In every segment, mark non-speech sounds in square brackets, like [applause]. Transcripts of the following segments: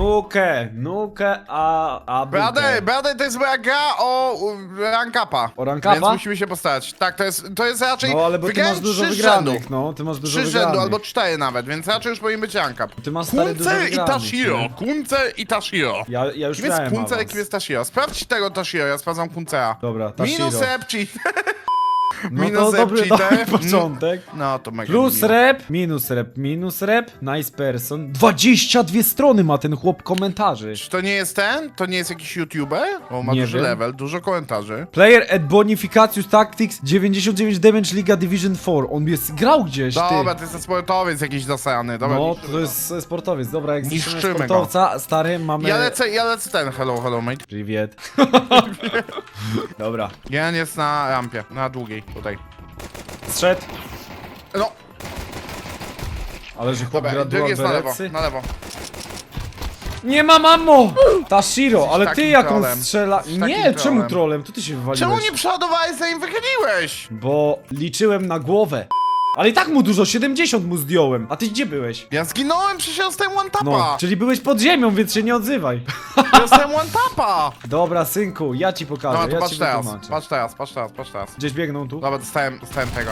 Nukę, nukę, a... a Brother, brother, to jest moja gra o u, rank upa. O rank Więc musimy się postarać. Tak, to jest, to jest raczej... No ale bo ty masz dużo wygranych, rzędu. no, ty masz dużo Trzy wygranych. rzędu, albo cztery nawet, więc raczej już powinien być rank up. Ty masz stary dużo Kunce i wygranych, Tashiro, nie? Kunce i Tashiro. Ja, ja już Kim jest Kunce kim jest Tashiro? Sprawdź tego Tashiro, ja sprawdzam Kuncea. Dobra, Tashiro. Minus rep cheat. [laughs] No minus to dobry, dobry początek. No to mega Plus miło. rep, minus rep, minus rep, nice person. 22 strony ma ten chłop komentarzy. Czy to nie jest ten? To nie jest jakiś youtuber? O, ma Nie duży wiem. level, dużo komentarzy. Player at Bonificacius Tactics 99 Damage Liga Division 4. On jest grał gdzieś, ty. Dobra, to jest sportowiec jakiś zasrany. Dobra, No, niszczymy to jest sportowiec. Dobra, jak zniszczymy Niszczymy go. sportowca, stary, mamy... Ja lecę, ja lecę ten, hello, hello mate. Priwiet. [laughs] Dobra. Jeden jest na rampie, na długiej, tutaj. Strzedł. No, Ale że chłop dobra, gra drugi jest na lewo, berecy. na lewo. Nie ma mamo! Tashiro, ale ty takim jak on trolem. strzela... Jesteś Nie, takim czemu trolem. trolem? Tu ty się wywaliłeś. Czemu nie przeładowałeś zanim wychyliłeś? Bo liczyłem na głowę. Ale i tak mu dużo, 70 mu zdjąłem. A ty gdzie byłeś? Ja zginąłem, przecież ja dostałem one No, tapa. czyli byłeś pod ziemią, więc się nie odzywaj. [laughs] Ja dostałem one tapa. Dobra, synku, ja ci pokażę, Dobra, to ja patrz ci teraz, wytłumaczę. patrz teraz, patrz teraz, patrz teraz. Gdzieś biegną tu. Dobra, dostałem, dostałem tego.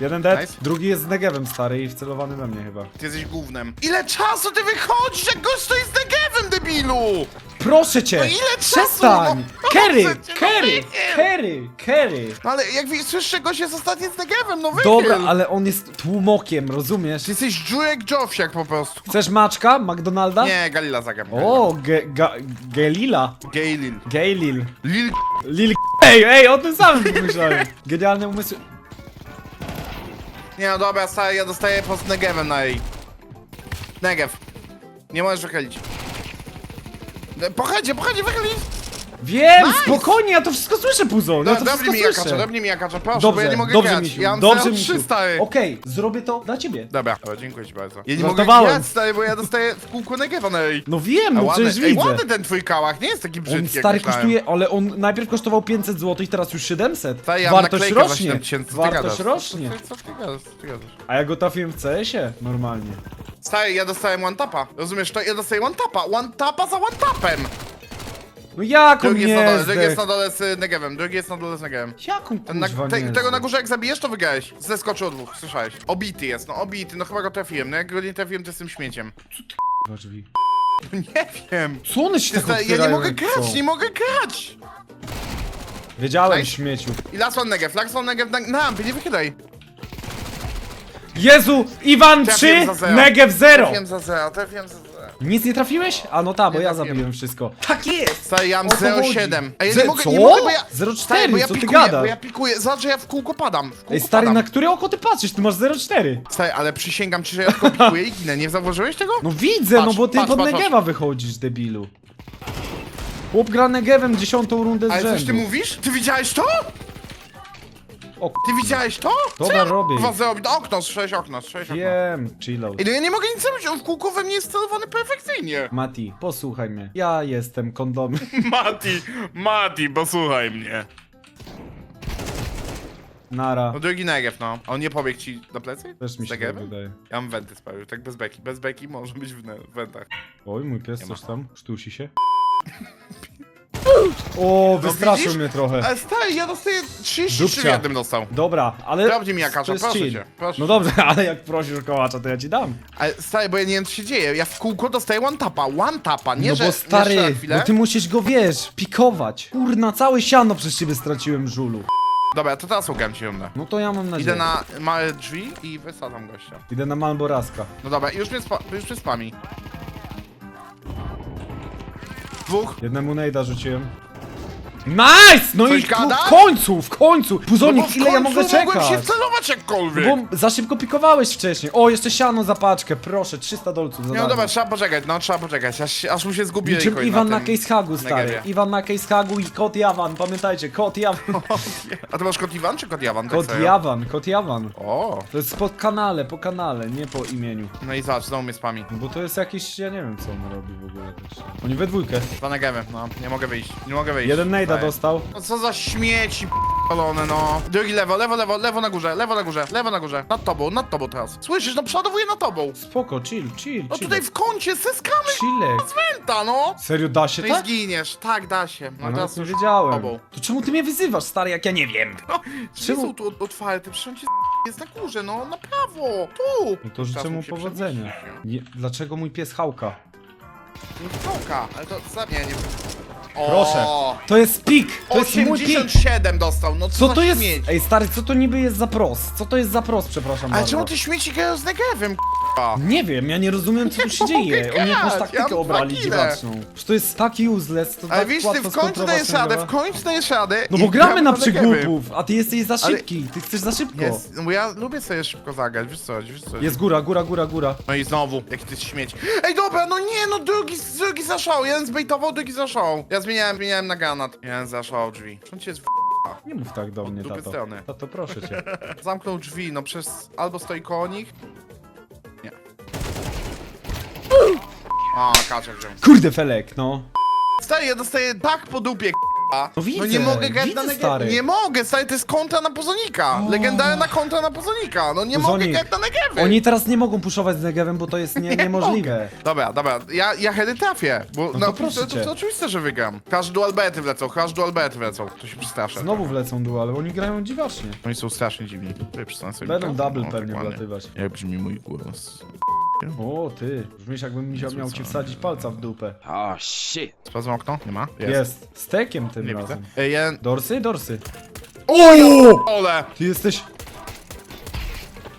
Jeden dead, Nice. drugi jest z negewem stary i wcelowany we mnie chyba. Ty jesteś gównem. Ile czasu ty wychodzisz, jak gość stoi z negewem, debilu? Proszę cię! No ile czasu, Przestań! no? Kerry! Proszę cię, no Kerry! Kerry! Kerry! No ale jak wi- słyszysz, że gość jest ostatni z negewem, no wychyl. Dobra, ale on jest tłumokiem, rozumiesz? Ty jesteś Jurek Jowsiak po prostu. Chcesz maczka? McDonalda? Nie, Galila zagram. O, ge, ga, Gelila. Gaylil. Gaylil. Lil... Lil... Ej, ej, o tym samym pomyślałem. Genialny umysł. Nie no dobra, stary, ja dostaję po z negewem na jej. Negev. Nie możesz wychylić. E, Pochodźcie, pochodźcie, wychylić! Wiem, Nice! spokojnie, ja to wszystko słyszę, Puzo. No, Ja to dobry mi wszystko jakacza, słyszę. dobry mi jakacza, proszę, bo Dobrze, ja nie mogę dobrze, grać. Misiu, ja mam dobrze, 0-3, Misiu. stary. Okej, zrobię to dla ciebie. Dobra, dobra, dziękuję ci bardzo. Ja nie mogę Żartowałem. grać, stary, bo ja dostaję w kółko negewa na jej. No wiem, A no ładny, przecież ej, widzę. ładny ten twój kałach, nie jest taki brzydki, On jak stary myślałem. kosztuje, ale on najpierw kosztował 500 zł i teraz już 700. Stary, ja mam Wartość naklejkę rośnie. 7000, co ty Wartość gadasz? rośnie. Co, co ty gadasz, co ty gadasz? A ja go trafiłem w CS-ie normalnie. Stary, ja dostałem one tapa. Rozumiesz to? Ja dostaję one tapa. One tapa za one tapem. No jak on Drugi jest, na nie dole, drugi jest zdech? na dole z y, negewem. Drugi jest na dole z negewem. Jak on Ten na, te, nie tego na zdech? górze jak zabijesz, to wygrałeś. Zeskoczył od dwóch, słyszałeś. Obity jest, no obity, no chyba go trafiłem. No jak go nie trafiłem, to jestem śmieciem. Kurwa, drzwi. [laughs] Nie wiem. Co one się tak ja nie otwierają, mogę jak grać, chcą? nie mogę grać. Wiedziałem, Nice. śmieciu. I last one negev, last one negev na, na nie wychylaj. Jezu! Iwan Trafiłem 3, za zero. Negev 0! Trafiłem za zero, trafiłem za zero. Nic nie trafiłeś? A no ta, bo Nie ja trafiłem. zabiłem wszystko. Tak jest! Stary, ja mam O co chodzi? 0,7. A ja Ze- nie mogę, co? nie mogę, bo ja... 0,4, Stary, bo ja co ty pikuję, gadasz? bo ja pikuję. Zobacz, że ja w kółko padam. W kółko Ej stary, padam. na które oko ty patrzysz? Ty masz 0,4. Stary, ale przysięgam ci, że ja tylko pikuję i ginę. Nie zauważyłeś tego? No widzę, no Patrz, bo ty patrz, pod patrz, Negewa wychodzisz, debilu. Chłop gra Negevem dziesiątą rundę z Ale coś rzędu. ty mówisz? Ty widziałeś to? O, Ty widziałeś to? Dobra, robię. Dwa zrobić. No, okno, sześć okno, sześć okno. Wiem, chillout. Ej, no ja nie mogę nic zrobić, on w kółko we mnie jest celowany perfekcyjnie. Mati, posłuchaj mnie. Ja jestem kondomy. [laughs] Mati, Mati, posłuchaj mnie. Nara. No drugi negev, no. A on nie pobiegł ci na plecy? Też mi Z się tak negewem? wydaje. Ja mam wenty sprawił, tak bez beki. Bez beki może być w, ne- wentach. Oj, mój pies coś tam sztusi się. [laughs] O, wystraszył widzisz? mnie trochę. Ale stary, ja dostaję 33 w Dupcia. jednym dostał. Dobra, ale... Sprawdź mi to jest proszę chill. cię, proszę. No dobrze, [laughs] ale jak prosisz o kołacza, to ja ci dam. Ale stary, bo ja nie wiem co się dzieje. Ja w kółko dostaję one tapa, one tapa, nie no że... bo stary, chwilę. no ty musisz go, wiesz, pikować. Kurna, całe siano przez ciebie straciłem, żulu. Dobra, to teraz ugram ci rundę. No to ja mam nadzieję. Idę na małe drzwi i wysadzam gościa. Idę na Malboraska. No dobra, już mnie, spa już mnie spami. Dwóch. Jednemu nejda rzuciłem. Nice! No Coś i ku, gada? w końcu, w końcu! No bo Puzonik, w ile ja końcu mogę mogłem czekać? się celować jakkolwiek. Bo za szybko pikowałeś wcześniej. O, jeszcze siano za paczkę, proszę, 300 dolców za no darmo. dobra, trzeba poczekać, no trzeba poczekać, aż, aż mu się zgubi Niczym Iwan na, tym Case Hagu, stary. Negewie. Iwan na Case Hagu i kot Jawan, pamiętajcie, kot Jawan. [laughs] A ty masz kot Iwan czy kot Jawan? Tak Kot serio? Jawan, kot Jawan. O, To jest po kanale, po kanale, nie po imieniu. no i zobacz, znowu mnie spami. No bo to jest jakiś, ja nie wiem co on robi w ogóle też. Oni we dwójkę. Dwa negemy, no, nie mogę wyjść, nie mogę wyjść. Jeden nejda Daję. dostał. No co za śmieci, p- Palone, no. Drugi lewo, lewo, lewo, lewo na górze, lewo na górze, lewo na górze. Nad tobą, nad tobą teraz. Słyszysz, no przodowuję nad tobą. Spoko, chill, chill, No chill. tutaj w kącie, ze skamy Chillek. pęta, no. Serio, da się No i tak? zginiesz, tak, da się. No No, teraz nie już wiedziałem. tobą. To czemu ty mnie wyzywasz, stary, jak ja nie wiem? No, Czemu? są tu ot- otwarte, przecież on jest na górze, no, na prawo, tu. No to życzę mu się powodzenia. Nie, dlaczego mój pies hałka? No, Czołka, ale to za nie, nie Proszę. To jest pik! To jest mój pik! 87 dostał, no co, Co za to jest? śmieć. Ej, stary, co to niby jest za pros? Co to jest za pros, przepraszam Ale bardzo? czemu ty śmieci grają z Negevem, k***a? Nie wiem, ja nie rozumiem co tu się [laughs] dzieje. Oni jakąś grać, taktykę ja obrali kile. dziwaczną. Że to jest taki useless, to Ale tak wiesz, ty łatwo w końcu skontrować dajesz radę, w końcu dajesz radę. No i bo gramy na przygłupów, a ty jesteś za Ale- szybki, ty chcesz za szybko. Jest, no bo ja lubię sobie szybko zagrać, wiesz co, wiesz co. Jest góra, góra, góra, góra. No i znowu, jaki ty śmieć. Ej, dobra, no nie, no drugi, drugi zaszał, jeden zbejtował, drugi zaszał. Ja zmieniałem, zmieniałem na granat. Jeden zaszał drzwi. On cię jest w... Nie mów tak do mnie, dupy tato. strony. Tato, proszę cię. [laughs] Zamknął drzwi, no przez... albo stoi koło nich. O, kaczek wziął. Kurde, Felek, no. Stary, ja dostaję tak po dupie, k***a. No widzę, no nie mogę grać widzę, na stary. Nie mogę, stary, to jest kontra na Pozonika. Legendarna kontra na Pozonika. No nie mogę Puzonik. grać na Negewy. Oni teraz nie mogą puszować z Negevem, bo to jest nie, niemożliwe. Dobra, dobra, ja, ja hedy trafię, bo to no, proszę to, to, cię. oczywiste, że wygram. Każdy dual bety wlecą, każdy dual bety wlecą. To się przestraszę. Znowu wlecą duale, oni grają dziwacznie. Oni są strasznie dziwni. Sobie Będą mikrofon. double pewnie wlatywać. Jak brzmi mój głos? O, ty. Brzmisz jakbym miał, miał ci wsadzić palca w dupę. Oh shit. Sprawdzam okno? Nie ma? Jest. Stekiem tym Nie widzę. razem. Ej, jeden... Dorsy? Dorsy. O! Ole! Ty jesteś...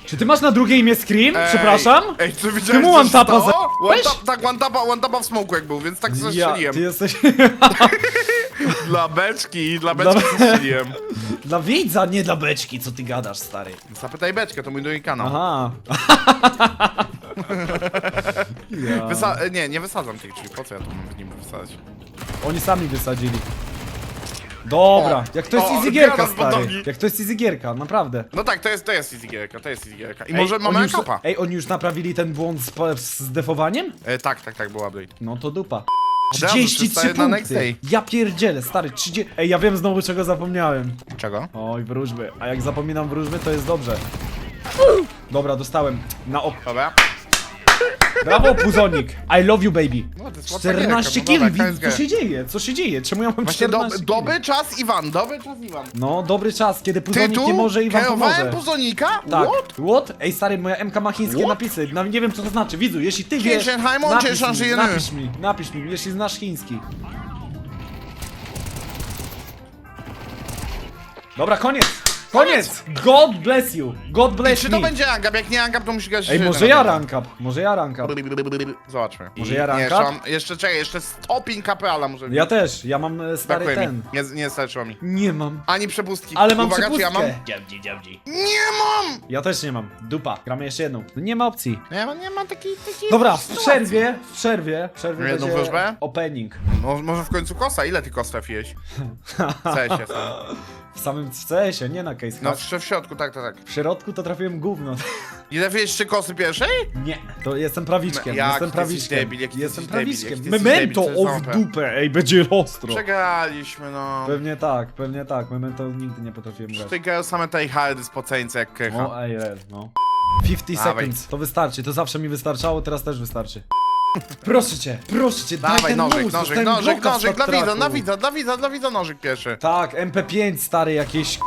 Czy ty masz na drugie imię Scream? Ej, Przepraszam? Ej, czy widziałeś mu one tapa za- One Weź! tap, tak, one tapa, one tapa w smoku jak był, więc tak Ja, zestrzeliłem. ty jesteś... [laughs] Dla beczki, dla Dla- beczki zestrzeliłem. [laughs] Dla widza, nie dla beczki, co ty gadasz, stary. Zapytaj beczkę, to mój drugi kanał. Aha. [laughs] [laughs] ja. Wysa e, nie, nie wysadzam tych drzwi, po co ja tu mam w nim wysadzać? Oni sami wysadzili. Dobra, jak to jest o, stary. Jak to jest easy gierka, naprawdę. No tak, to jest, to jest easy gierka, to jest easy gierka. I może oni mamy już, kopa. Ej, oni już naprawili ten błąd z, pa- z defowaniem? E, tak, tak, tak, był update. No to dupa. Razu 33 przestaję na next punkty. day. Ja pierdzielę, stary, 30... Ej, ja wiem znowu czego zapomniałem. Czego? Oj, wróżby. A jak zapominam wróżby, to jest dobrze. Dobra, dostałem. Na ok. Dobra. Brawo, Puzonik. I love you, baby. No, to jest łatwa 14 gierka, no kill, widz, co się dzieje? Co się dzieje? Czemu ja mam Właśnie do, 14 dobry czas Iwan, dobry czas Iwan. No, dobry czas, kiedy Puzonik Tytuł? nie może i wam Kierowałem pomoże. Puzonika? Tak. What? What? Ej, stary, moja MK ma chińskie What? napisy. No, nie wiem, co to znaczy. Widzu, jeśli ty wiesz, napisz mi, Jeny. napisz mi, napisz mi, jeśli znasz chiński. Dobra, koniec! Koniec! God bless you! God I bless czy me! to będzie Angap? Jak nie Angap, to musi grać Ej, może ja rank up, może ja rank up. Zobaczmy. Może I- ja nie, jeszcze, mam- jeszcze czekaj, jeszcze stopień kaprala muszę Ja też, ja mam e, stary Brakuje ten. mi. Nie, nie starczyło mi. Nie mam. Ani przepustki. Ale mam Uwaga, czy ja przepustkę. mam? Dziabdzi, dziabdzi. Nie mam! Ja też nie mam. Dupa. Gramy jeszcze jedną. No nie ma opcji. Nie mam, nie mam takiej, takiej Dobra, w sytuacji. przerwie, w przerwie, w przerwie Jedną będzie wróżbę? opening. Może, może w końcu kosa? Ile ty kos trafiłeś? Sam. [laughs] W samym CS-ie, nie na case No no. w, w środku, tak, tak, tak. W środku to trafiłem gówno. [laughs] Nie trafiłeś trzy kosy pierwszej? Nie, to jestem prawiczkiem, Jak jestem ty jesteś prawiczkiem. debil, jak ty jestem jesteś debil, prawiczkiem. jak ty jesteś Memento, debil, to jest o w ząbę. dupę, ej, będzie ostro. Przegraliśmy, no. Pewnie tak, pewnie tak. Memento nigdy nie potrafiłem grać. Grają same tej hardy z poceńce jak krycha. No, ej, ej, no. 50 Dawaj. seconds, to wystarczy, to zawsze mi wystarczało, teraz też wystarczy. Proszę cię, proszę cię, daj Dawaj ten nożyk, nóż, nożyk, dostałem nożyk, bloka nożyk, dla widza, dla widza, dla widza, dla widza nożyk pierwszy. Tak, MP5 stary, jakieś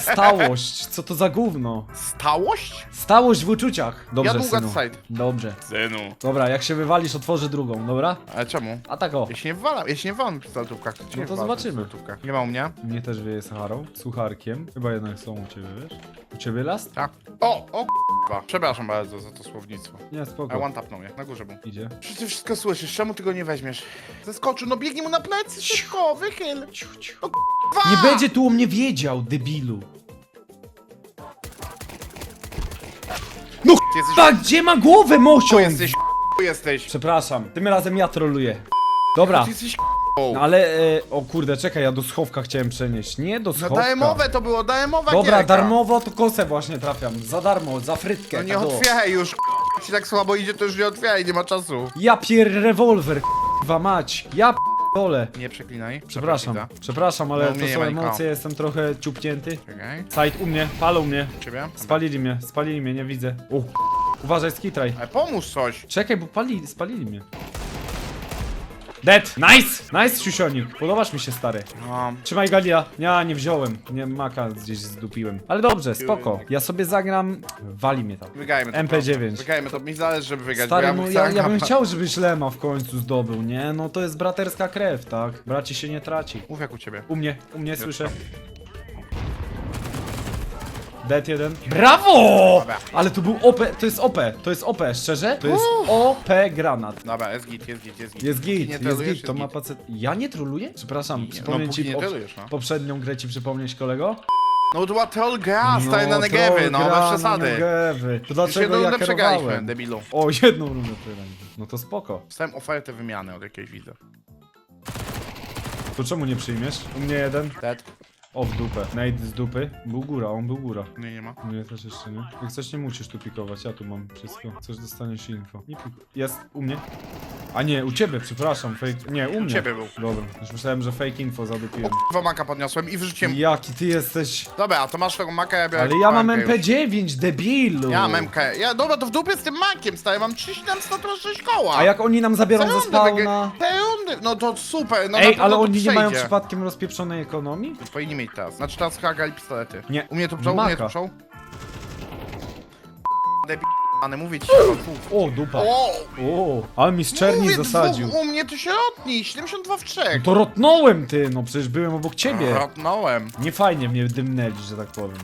stałość, co to za gówno? Stałość? Stałość w uczuciach. Dobrze, Ja długo synu. side. Dobrze. Synu. Dobra, jak się wywalisz, otworzę drugą, dobra? Ale czemu? A tak o. Ja się nie wywalam, ja się nie wywalam w pistoletówkach. to cię No nie to w zobaczymy. pistoletówkach. Nie ma u mnie? Mnie też wieje Saharą, sucharkiem. Chyba jednak są u ciebie, wiesz? U ciebie last? Tak. O, o k***a. Przepraszam bardzo za to słownictwo. Nie, A spoko. one tapnął mnie, na górze był. Idzie. Przecież ty wszystko słyszysz, czemu ty go nie weźmiesz? Zeskoczył, no biegnij mu na plecy, szybko, wychyl. O. Nie będzie tu o mnie wiedział, debilu. No Ty jesteś, tak, gdzie ma głowę, to mosiąc? jesteś, jesteś. Przepraszam, tym razem ja troluję. Dobra, Ty jesteś no ale... E, o kurde, czekaj, ja do schowka chciałem przenieść. Nie do No schowka. darmowe to było, darmowa Dobra, gierka. darmowo to kosę właśnie trafiam. Za darmo, za frytkę. No nie tak o. otwieraj już, k***a. Ci tak słabo idzie, to już nie otwieraj, nie ma czasu. Ja pier rewolwer, k***wa mać. Ja p- dole. Nie przeklinaj. Przepraszam, Dobra, przepraszam, ale No, u to nie są ma nikogo. emocje, jestem trochę ciupnięty. Czekaj. Side u mnie, palą mnie. Ciebie? Spalili mnie, spalili mnie, nie widzę. U, uważaj, skitraj. Ale pomóż coś. Czekaj, bo pali, spalili mnie. Dead! Nice! Nice, siusionik. Podobasz mi się, stary. No. Trzymaj Galia. Ja nie wziąłem. Nie, maka gdzieś zdupiłem. Ale dobrze, spoko. Ja sobie zagram... Wali mnie tam. Wygajmy to. MP9. proszę. Wygajmy to. Mi zależy, żeby wygrać. Stary, bo no chcę ja, ja bym chciał, żebyś Lema w końcu zdobył, nie? No to jest braterska krew, tak? Braci się nie traci. Mów jak u ciebie. U mnie, u mnie słyszę. Dead jeden. Brawo! Dobra. Ale to był OP, to jest OP, to jest OP, szczerze? To jest OP granat. Dobra, jest git, jest git, jest git. Jest git, nie jest trolujesz, git, to ma pacet... Ja nie troluję? Przepraszam, Nie, przypomnieć no, ci póki nie po- trolujesz, no. poprzednią grę ci przypomnieć kolego? No to była troll gra, stary na troll negewy, no bez na przesady. Negewy. To Już dlaczego jedną ja rundę przegraliśmy, kierowałem? debilu. O, jedną rundę przegraliśmy. No to spoko. Dostałem ofertę wymiany od jakiejś widza. To czemu nie przyjmiesz? U mnie jeden. Dead? O, w dupę. Nate z dupy. Był góra, on był góra. Nie, nie ma. Nie, też jeszcze nie. Jak coś nie musisz tu pikować, ja tu mam wszystko. Coś dostaniesz info. Nie pik... Jest u mnie. A nie, u ciebie, przepraszam, fake... Nie, u mnie. ciebie był. Dobra, już myślałem, że fake info zadupiłem. Dwa maka podniosłem i wyrzuciłem. Jaki ty jesteś... Dobra, to masz tego maka, ja biorę Ale ja mam już. MP9, debilu! Ja mam MK. Ja, dobra, to w dupie z tym makiem, stary, mam 3706 koła. A jak oni nam zabiorą ze spawna... Te rundy, no to super, no na Ej, pewno ale to oni nie mają przejdzie. przypadkiem rozpieprzonej ekonomii? Powinni mieć teraz. Znaczy teraz hagali pistolety. Nie. U mnie tu pszą, u mnie Maka. tu pszą. Debil, mówię ci, chyba dwóch. O, dupa. O, O, ale mi z czerni mówię, zasadził. Dwóch, u mnie to środni, 72 w 3. No to rotnąłem ty, no przecież byłem obok ciebie. Rotnąłem. Nie fajnie mnie dymnęli, że tak powiem.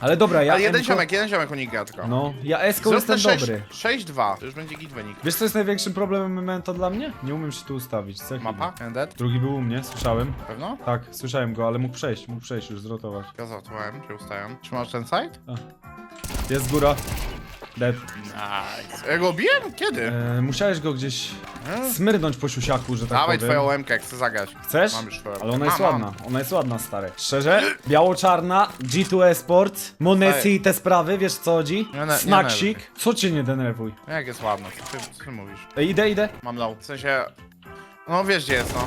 Ale dobra, ja Ale jeden ziomek, jeden ziomek u nich gra tylko. No, ja Eską jestem dobry. 6-2, to już będzie git wynik. Wiesz co jest największym problemem Memento dla mnie? Nie umiem się tu ustawić. Co chwilę. Mapa? Dead? Drugi był u mnie, słyszałem. Pewno? Tak, słyszałem go, ale mógł przejść, mógł przejść już, zrotować. Ja zartowałem, się ustałem. Trzymasz ten site? Jest góra. Dead. Nice. Ja go biłem? Kiedy? E, musiałeś go gdzieś smyrnąć po siusiaku, że tak Dawaj powiem. twoją MK, chcę zagrać. Chcesz? Mam już twoją Ale ona jest Mam, ładna, ona jest ładna, stary. Szczerze, biało-czarna, G2 Esports, Monesi i te sprawy, wiesz co chodzi? Nie, nie, nie Snacksik. Co cię nie denerwuj? mam. Jak jest ładna, co ty, co ty mówisz? Ej, idę, idę. Mam low, w sensie... No wiesz gdzie jest, no.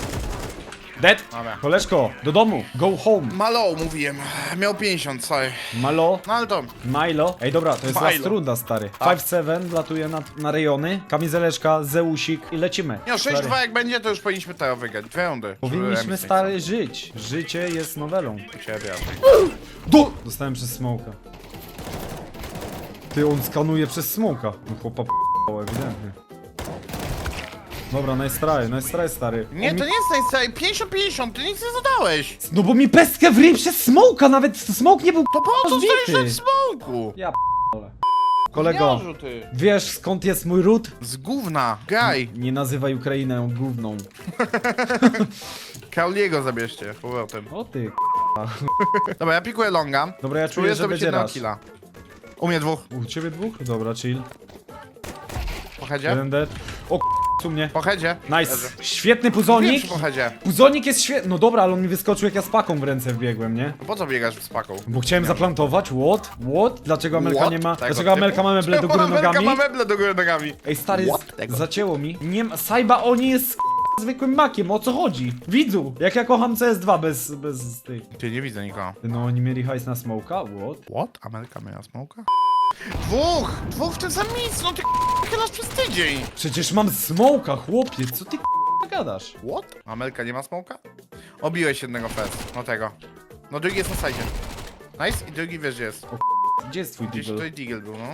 Dead. Dobra. Koleżko, do domu, go home. Ma low, mówiłem. Miał 50, sorry. Malo, No ale to... Milo. Ej, dobra, to jest Milo. last runda, stary. Tak. 5-7 latuje na, na rejony, kamizeleczka, Zeusik i lecimy. Nie, no Stary. 6-2 jak będzie, to już powinniśmy teraz wygrać. Dwie rundy. Powinniśmy, stary, żyć. Życie jest nowelą. ciebie. Do... Dostałem przez smoka. Ty, on skanuje przez smoka. No chłopa p***ał, ewidentnie. Dobra, nice try, nice try, stary. Nie, On to mi... nie jest najstaj 50-50, ty nic nie zadałeś. No bo mi pestkę w ryj przez smoka, nawet smoke nie był To po co stoisz na smoku? Ja p***ole. Kolego, ty. wiesz skąd jest mój ród? Z gówna, gaj. Nie nazywaj Ukrainę główną. [laughs] Kauliego zabierzcie, powrotem. O ty Dobra, ja pikuję longa. Dobra, ja czuję, Czuję że będzie jednego raz. killa. U mnie dwóch. U ciebie dwóch? Dobra, chill. Po headzie? Jeden dead. O k***, u mnie. Po headzie? Nice. Świetny Wiem, puzonik. po headzie. Puzonik jest świetny. No dobra, ale on mi wyskoczył jak ja z paką w ręce wbiegłem, nie? No Po co biegasz z paką? Bo chciałem zaplantować. What? What? Dlaczego Amelka What? nie ma... Tego Dlaczego Amelka ma meble do góry Amelka nogami? ma meble do góry nogami. Ej, stary, What? z... Tego. zacięło mi. Nie ma... Sajba, oni jest k***a, zwykłym makiem. O co chodzi? Widzu, jak ja kocham CS2 bez... bez tych... Ty, nie widzę nikogo. No, oni mieli hajs na smoka? What? What? Amelka miała smoka? Dwóch! Dwóch w tym samym miejscu, no ty chylasz przez tydzień. Przecież mam smoka, chłopie. Co ty k***a, gadasz? What? Amelka nie ma smoka? Obiłeś jednego fest. No tego. No drugi jest na sajdzie. Nice i drugi wiesz gdzie jest. Gdzie jest twój Gdzieś deagle? tutaj Deagle był, no.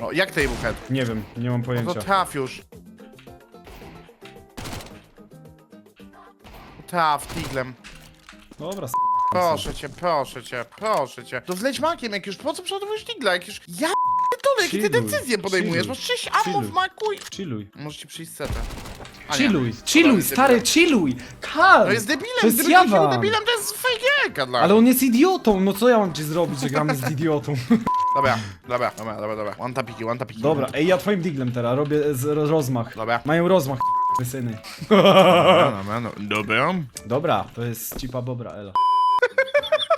No, jak tej head? Nie wiem, nie mam No pojęcia. to traf już. Traf, Diglem. Dobra, s- Proszę cię, proszę cię, proszę cię. To zleć makiem, jak już, po co przodowujesz Digla? Jak już, ja p***dolę, jakie ty Chilluj, decyzje podejmujesz? chilluj, Masz 6 ammo chilluj. w maku i... chilluj. Możecie przyjść setę. A nie. Chilluj, Dobra, stary, chilluj! Kal! No jest debilem, To jest gdyby Jawan. debilem, to jest fejgierka dla Ale mnie. on jest idiotą, no co ja mam ci zrobić, że gramy z [laughs] idiotą? Dobra, dobra, dobra, dobra, dobra. One tapiki, one tapiki. Dobra, ej, ja twoim diglem teraz robię z, ro- rozmach. Dobra. Mają rozmach, syny. Dobra, dobra, no, [laughs] dobra. Dobra, to jest cipa bobra, elo.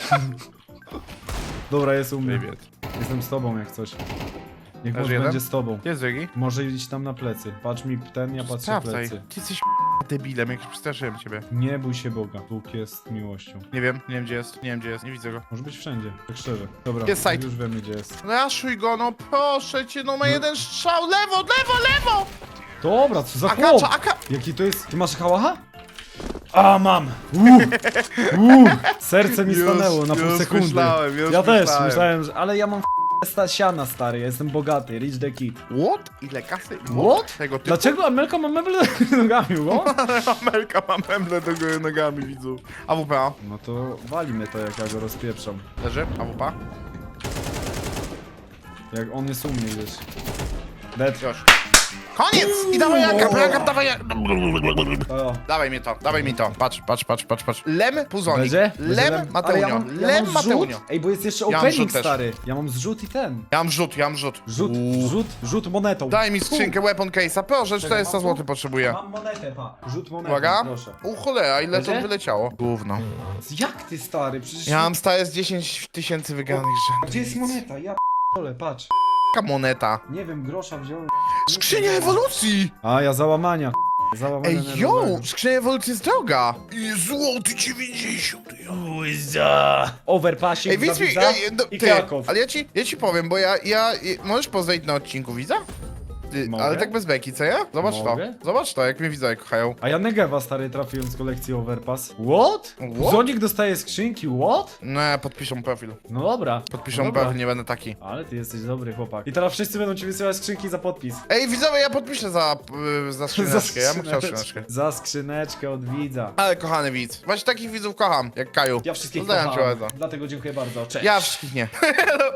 [laughs] Dobra, jest u mnie. Привет. Jestem z tobą jak coś. Niech Leży może jeden? będzie z tobą. Gdzie jest drugi? Może iść tam na plecy. Patrz mi ten, ja patrzę Sprawdzaj. plecy. Ty jesteś debilem, jak przestraszyłem ciebie. Nie bój się Boga. Bóg jest miłością. Nie wiem, nie wiem gdzie jest, nie wiem gdzie jest, nie widzę go. Może być wszędzie, tak szczerze. Dobra, Jest site. już wiemy gdzie jest. Raszuj go, no proszę cię, no ma jeden strzał, lewo, lewo, lewo! Dobra, co za chłop! Akacza, aka... Jaki to jest? Ty masz kałacha? A, mam! Uuu, uuu, serce mi stanęło na pół już sekundy. myślałem, już ja też myślałem. myślałem, że... Ale ja mam sta siana, stary, ja jestem bogaty, rich the kid. What? Ile kasy? What? Tego typu? Dlaczego Amelka ma meble [laughs] do nogami, what? [laughs] Amelka ma memble do góry nogami, widzu. AWP? No to wali mnie to, jak ja go rozpieprzam. Leży? AWP? Jak on jest u mnie gdzieś. Dead. Już. Koniec! I dawaj jaka, jaka, dawaj jak... O. Dawaj mi to, dawaj mi to. Patrz, patrz, patrz, patrz, patrz. Lem Puzonik. Będzie? Będzie Lem Ale ja Mateunio. mam, ja Lem mam Mateunio. zrzut. Ej, bo jest jeszcze Ja mam opening, zrzut też. stary. Ja mam zrzut i ten. Ja mam rzut, ja mam rzut. Rzut, Uuu. rzut, rzut monetą. Daj mi skrzynkę weapon case'a, proszę, 400 mam tu? zł potrzebuję. Mam monetę, pa. Rzut monetą, Uwaga. proszę. U cholera, ile to Będzie? wyleciało? Gówno. Jak ty, stary? Przecież... Ja mam stare z 10 tysięcy wygranych rzędów. Gdzie jest moneta? Ja p***ole, patrz. Jaka moneta? Nie wiem, grosza wziąłem. Skrzynia ewolucji! A, ja załamania. Załamania Ej, yo! Skrzynia ewolucji jest droga! I złoty 90! Łyza. Overpassing Ej, widz mi, ej, no, i ty, Kraków. ale ja ci, ja ci powiem, bo ja, ja, możesz pozwolić na odcinku widza? Ty, Mogę? ale tak bez beki, co ja? Zobacz Mogę? to, zobacz to, jak mnie widzowie kochają. A ja Negewa, stary, trafiłem z kolekcji Overpass. What? What? Zonik dostaje skrzynki, what? No, podpiszą profil. No dobra. Podpiszą no dobra. profil, nie będę taki. Ale ty jesteś dobry chłopak. I teraz wszyscy będą ci wysyłać skrzynki za podpis. Ej, widzowie, ja podpiszę za, y, za [laughs] skrzyneczkę, ja bym chciał skrzyneczkę. Za skrzyneczkę od widza. Ale kochany widz, właśnie takich widzów kocham, jak Kaju. Ja wszystkich Pozdrawiam cię kocham, bardzo. dlatego dziękuję bardzo. Cześć. Ja wszystkich nie. [laughs]